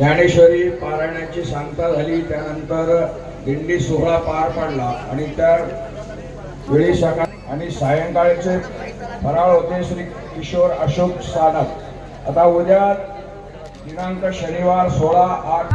ज्ञानेश्वरी पारायणाची सांगता झाली त्यानंतर दिंडी सोहळा पार पडला आणि त्या वेळी सकाळ आणि सायंकाळचे फराळ होते श्री किशोर अशोक सानप. आता उद्या दिनांक शनिवार सोळा आठ.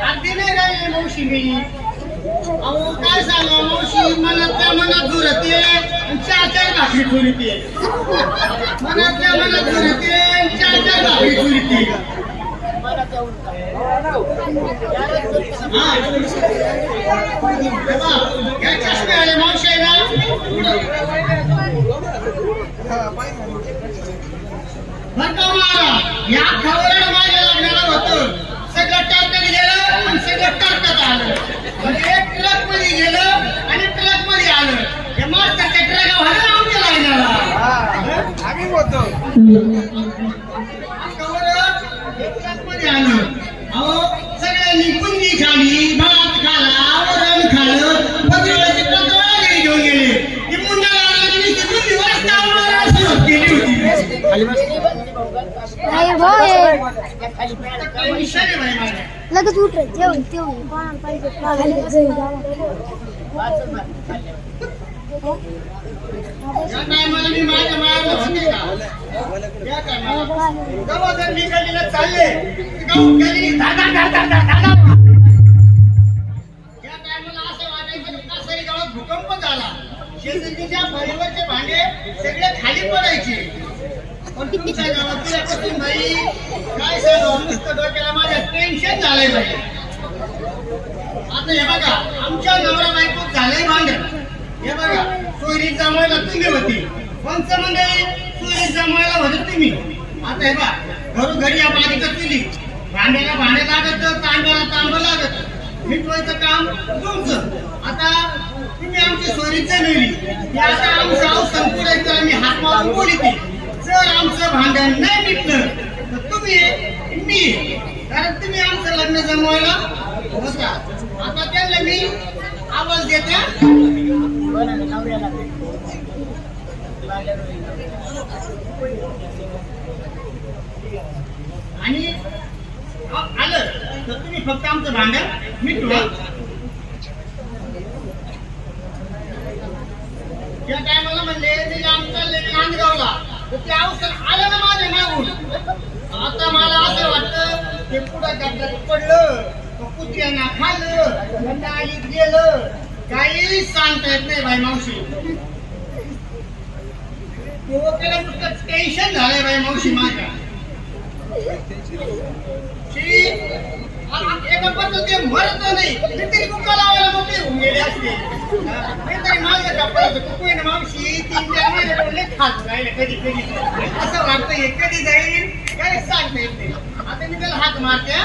अगदी नाही राहिले मावशी मी. अहो काय सांगा मावशी? मनातल्या मनात जुरते आणि चार चार भाकरी चुरते मनातल्या मनात जुरते आणि चार चार भाकरी चुरते हा. हे बघ, या चष्म्यावाल्या मावशी आहे ना बरं का मारा या खवरण माझ्या लग्नाला होतं सगळं टाकत गेलं आणि सगळं टाकत आलं म्हणजे एक ट्रकमध्ये गेलं आणि ट्रकमध्ये आलं हे मास्टरच्या ट्रक व्हायला आमच्या लग्नाला आम्ही होतो खवरण एक ट्रकमध्ये आलं अहो सगळ्यांनी कुंडी खाली भात खाला वरण खालं पत्राची घेऊन गेले मुंडाला केली होती. लगेच उठ जेवण तेवढं पाहिजे भूकंप झाला. शेतीच्या भांडे सगळे खाली पडायचे. पण तुमच्या काय डोक्याला माझ्या टेन्शन झालंय बाई. आता हे बघा आमच्या नवरा बायको झालंय भांडण. हे बघा सोयरी जमायला तुम्ही होती. पंच मंडळी? सोयरी जमायला होते तुम्ही. आता हे बा घरोघरी या बालिका केली. भांड्याला भांडे लागत तांब्याला तांब लागत. मिटवायचं काम तुमचं. आता तुम्ही आमची सोयरी जमिली आता आमचं आव संपूर्ण आम्ही हात मारून बोलिते जर आमचं भांडण नाही मिटलं तर तुम्ही मी कारण तुम्ही आमचं लग्न जमवायला होता आता त्यांना मी आवाज देते? आणि आलं. तर तुम्ही फक्त आमचं भांडण मिटवा त्या टायमाला म्हणले मी आम चालले नांदगावला. तर ते अवसर आलं ना माझ्या मागून. आता मला असं वाटतं ते पुढं गड्ड्यात पडलं. कुत्र्यांना खाल्लं गंडा गेलं. काही सांगता येत नाही बाई मावशी. डोक्याला नुसतं टेन्शन झालंय बाई मावशी माझ्या. श्री एका पद्धती मरत नाही. तरी कुका लावायला मोठे होऊन गेले असते. तरी माझ्या कपड्याचं कुकू मावशी? तीन चार महिने पडले खात राहिले कधी कधी. असं वाटतं हे कधी जाईल काही सांगता येत नाही. आता मी त्याला हात मारत्या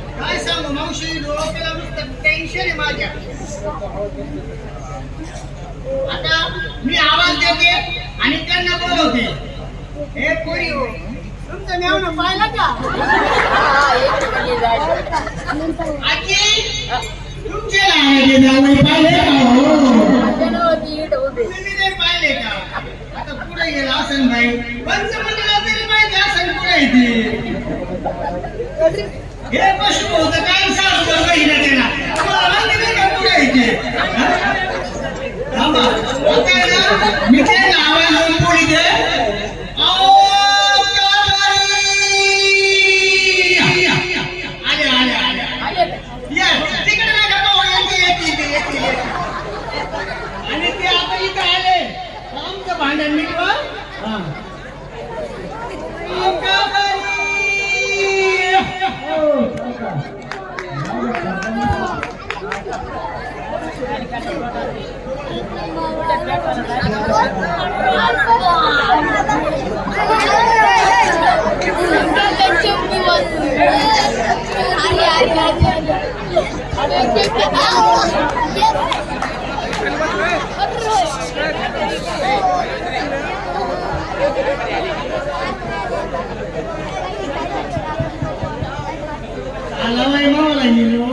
काय सांगू मावशी डोक्याला नुसतं टेन्शन आहे माझ्या. आता मी आवाज देते आणि त्यांना बोलवते. हे कोणी हो तुमचं नाव ना पाहिलं का? आजी तुमचे लहानाचे पाहिले का हो? तुम्ही नाही पाहिले का? आता पुढे गेला असन भाई. पंचमंडला तरी माहिती असेल पुढे येते हे पशु होत काय सासू बहिणा त्याला तुम्हाला माहिती का पुढे येते मी त्यांना नावा देऊन पोळी दे आओ, कारभारी! आले आले आले या, तिकडे नका पाहू, येते, येते, येते, येते, येते. आणि ते आता इथं आले आमचं भांडण मिटवा हा. आओ, कारभारी! आला बाई मावला हिरो.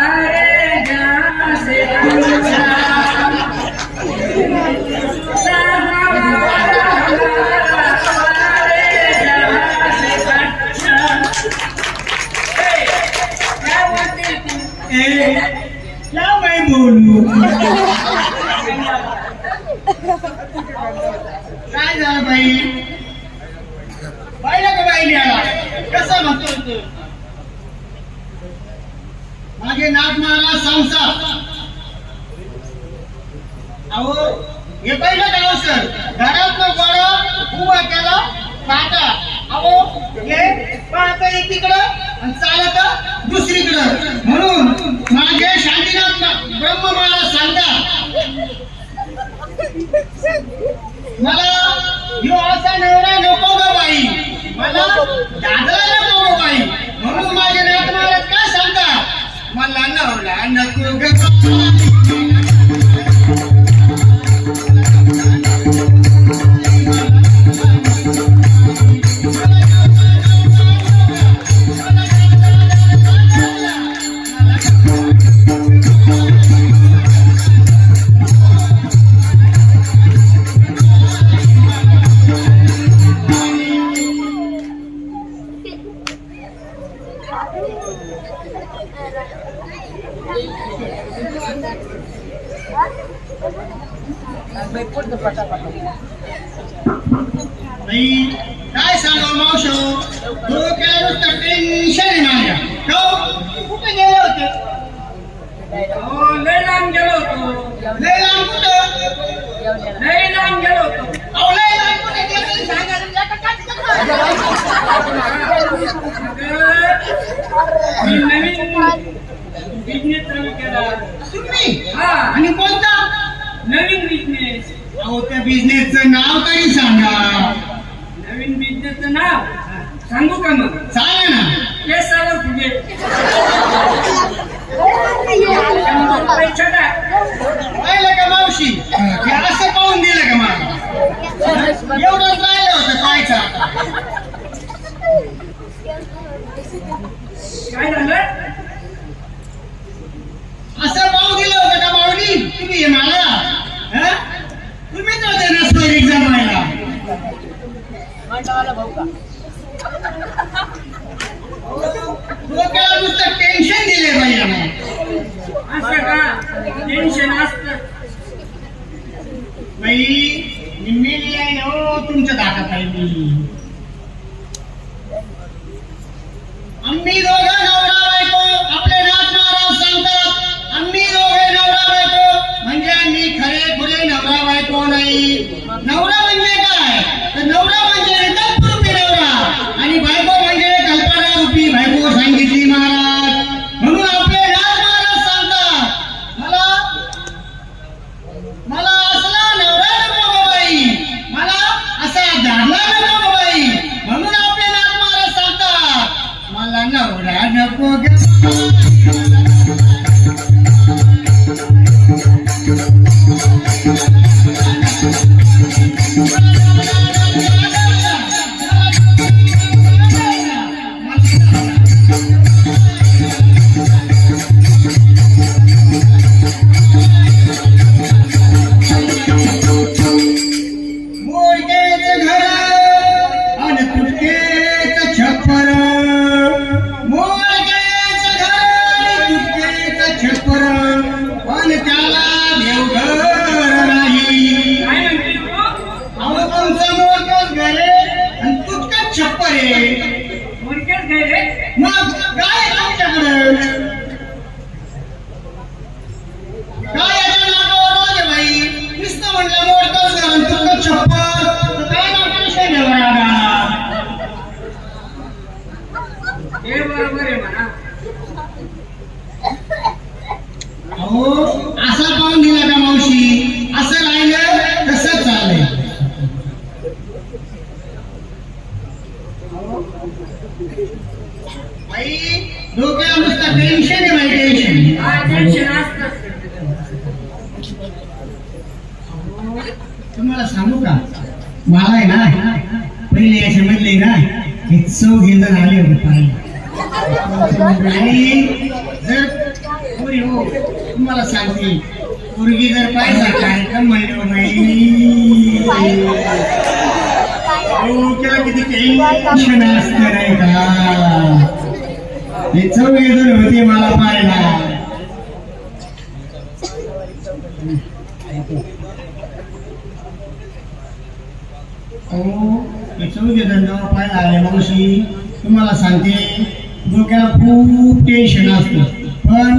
ए, काय झालं बाई बाईला का बाई आला कसा म्हणतो मागे माझे नाक मारा संसार अहो हे पहिलं गाव सर घरात गोळा उभा केला काटा अहो हे पाहता एकीकडं आणि चालत दुसरीकडं. म्हणून मागे शांतीनाथ ब्रह्म मला सांगा. मला ह्यो असा नवरा नको ग बाई. मला दादला नको ग बाई. म्हणून माझे नात महाराज काय सांगता? मला नवरा नको ग. बाई लांब गेलो होतो सांगा मी नवीन बिझनेस चालू केला तुम्ही? हा आणि कोणता? नवीन बिझनेस अहो त्या बिझनेसचं नाव तरी सांगा? नवीन बिझनेसचं नाव सांगू का मग? सांगा ना. केसावर फुगे पैसा टाक पाहिलं का मावशी हे असं पाहून दिलं का मला एवढंच राहिलं होतं पाहायचं काय झालं? असं पाहून दिलं होतं का माऊली तुम्ही मला? हं? तुम्हीच होते ना सोयरी जमायला डोक्याला नुसतं टेन्शन दिले आम्हाला असं का? टेन्शन असतं. बाई निम्मेली हो तुमच्या दाटात आहे मी आम्ही दोघं हे चौघे जण आले होते पाहिजे आणि जर पोरी हो तुम्हाला सांगते पोरगी जर पाहिजे कार्यक्रम म्हणलो नाही किती टेन्शन असतं नाही का? हे होते मला पाहायला. अहो चौघे जण जेव्हा पाहायला आले तुम्हाला सांगते डोक्याला खूप टेन्शन असतं. पण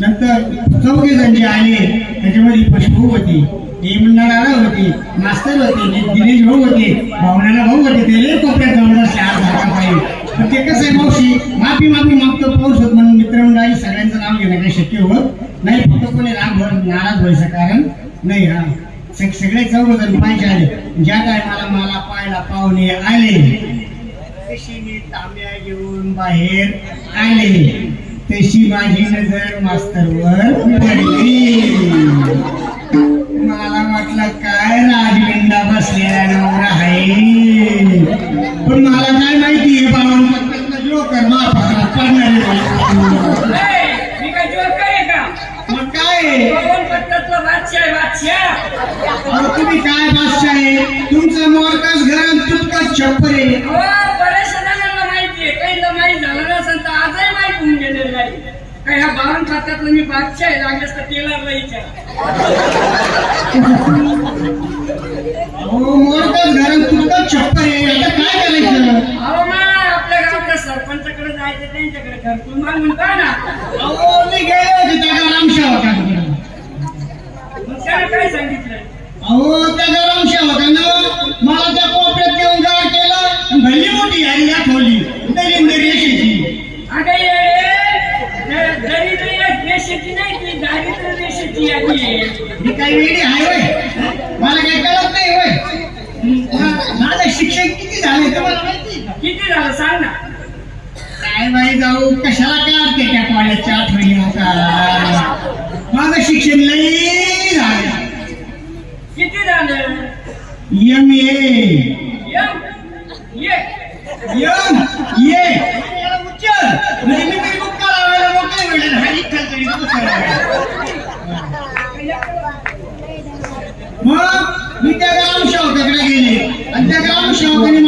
नंतर चौघे जण जे आले त्याच्यामध्ये पशु होती हेमंतराव होती मास्तर होते दिनेश भाऊ होते भावनाला भाऊ होते ते लय कोपऱ्यात जाऊन चार आज पाहिजे पण ते कसं आहे मावशी माफी माफी मागतो पाऊस होत म्हणून मित्रमंडळी सगळ्यांचं नाव घेणं काही शक्य होत नाही. फक्त कोणी राम भर नाराज व्हायचं कारण नाही हा. सग- सगळे चौघ जण पाहिजे आले. ज्या टायमाला मला पाहायला पाहुणे आले तशी मी तांब्या घेऊन बाहेर आले. तशी माझी नजर मास्तरवर पडली. मला वाटलं काय राजविंडा बसलेला नवरा आहे. पण मला काय माहिती बाबा जोकर महापात्रात पडणारे मग काय? पत्तातला बादशाह आहे बादशाह. अहो तुम्ही काय बादशाह आहे? तुमचं मोरकाच घर आणि तुटकाच छप्पर आहे. हो बऱ्याचशा जणांना माहिती आहे. काहींना माहीत झालं नसेल तर आजही माहीत होऊन गेलेलं नाही. काय ह्या बावन खात्यातलं मी बादशाह आहे लागल्यास तर टेलरला विचार अहो मोरकाच घर आणि तुटकाच छप्पर आहे. आता काय करायचं? अहो ना आपल्या गावच्या सरपंचाकडे जायचं त्यांच्याकडे घरकुल मागून का ना. अहो मी गेले गरमशा होता त्यानं काय सांगितलं? अहो त्या गरमशा होत्यानं मला त्या कोपऱ्यात घेऊन गाड केलं आणि भल्ली मोठी यादी दाखवली दलिंदर रेषेची. अगं येडे, द- दरिद्र या देशाची नाही ती दारिद्र्य देशाची यादी आहे. मी काही वेळी आहे होय मला काही कळत नाही होय मा- माझं शिक्षण किती झाले तुम्हाला माहिती? का? किती झालं सांग ना. काय बाई जाऊ कशाला काढते त्या कॉलेजच्या आठवणी होता माझं शिक्षण लई झालं. किती झालं? एम ए एम ए उच्चर म्हणजे मी काही बुक्का लावायला मोकळे मिळेल हा तरी मग मी त्या ग्रामसेवकाकडे गेले. आणि त्या ग्रामसेवकाने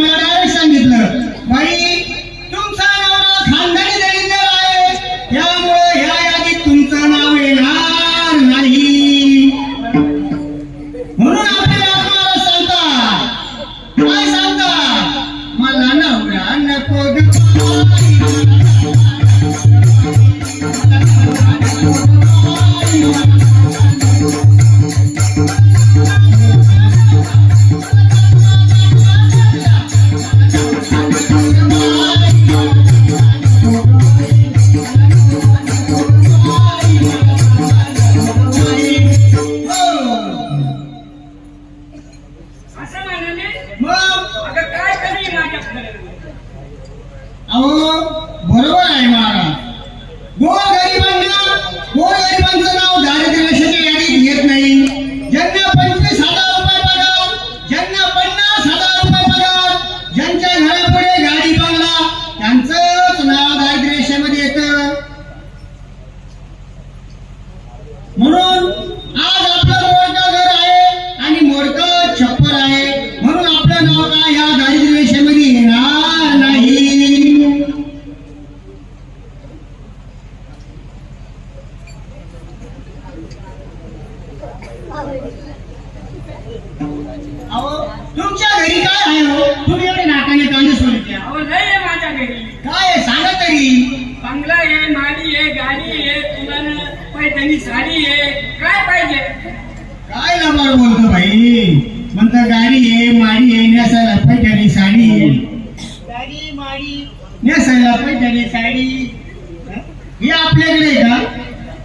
माहिती नाही का?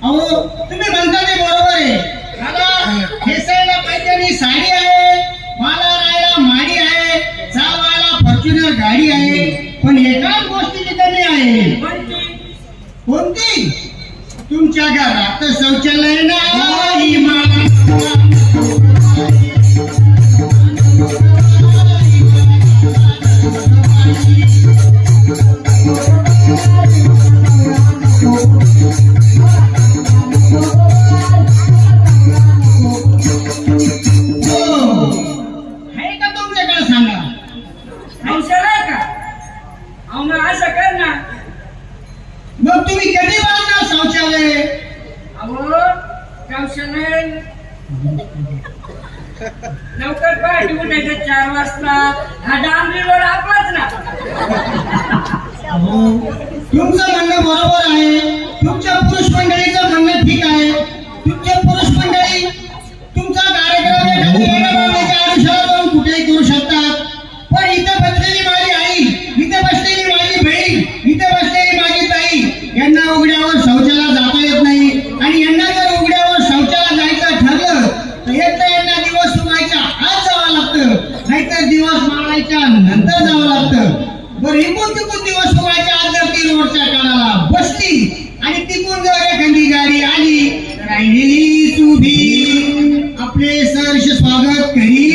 अहो तुम्ही म्हणता ते बरोबर आहे. दादा हेसायला पाहिजे साडी आहे मला राहायला माडी आहे चावायला फॉर्च्युनर गाडी आहे पण एकाच गोष्टीची कमी आहे. कोणती? तुमच्या घरात शौचालय नाही फंक्शनल लवकर पाठी उठायचं चार वाजता. हा डांबरी रोड आपलाच ना. तुमचं म्हणणं बरोबर आहे. तुमच्या पुरुष मंडळीचं ही कोणती कोणती वस्तू आहे रोडच्या कानाला बसली आणि तिकून जर एखादी गाडी आली. राहिलेली तुम्ही आपले सरश स्वागत करी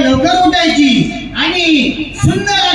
लवकर उठायची. आणि सुंदर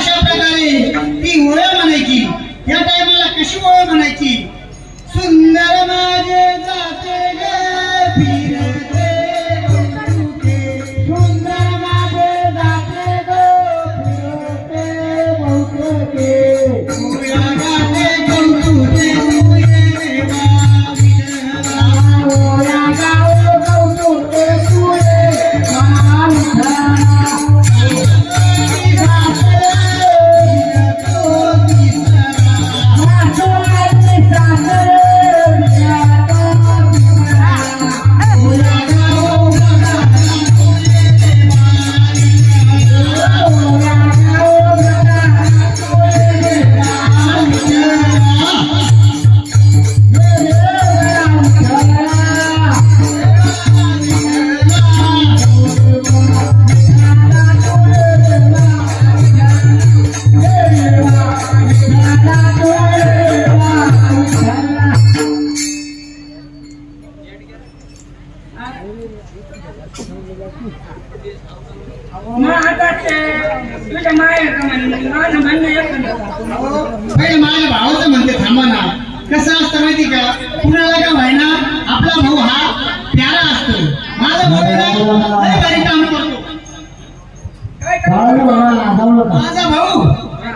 माझा भाऊ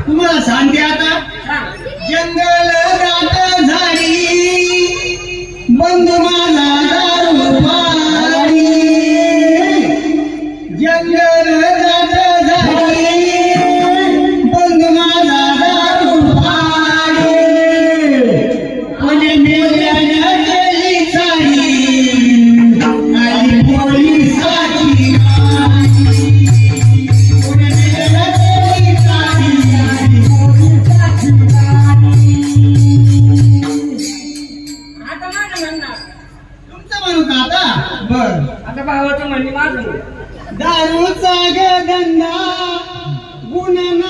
तुम्हाला सांगते आता. जंगल रात झाली बंद माझ لنا غننا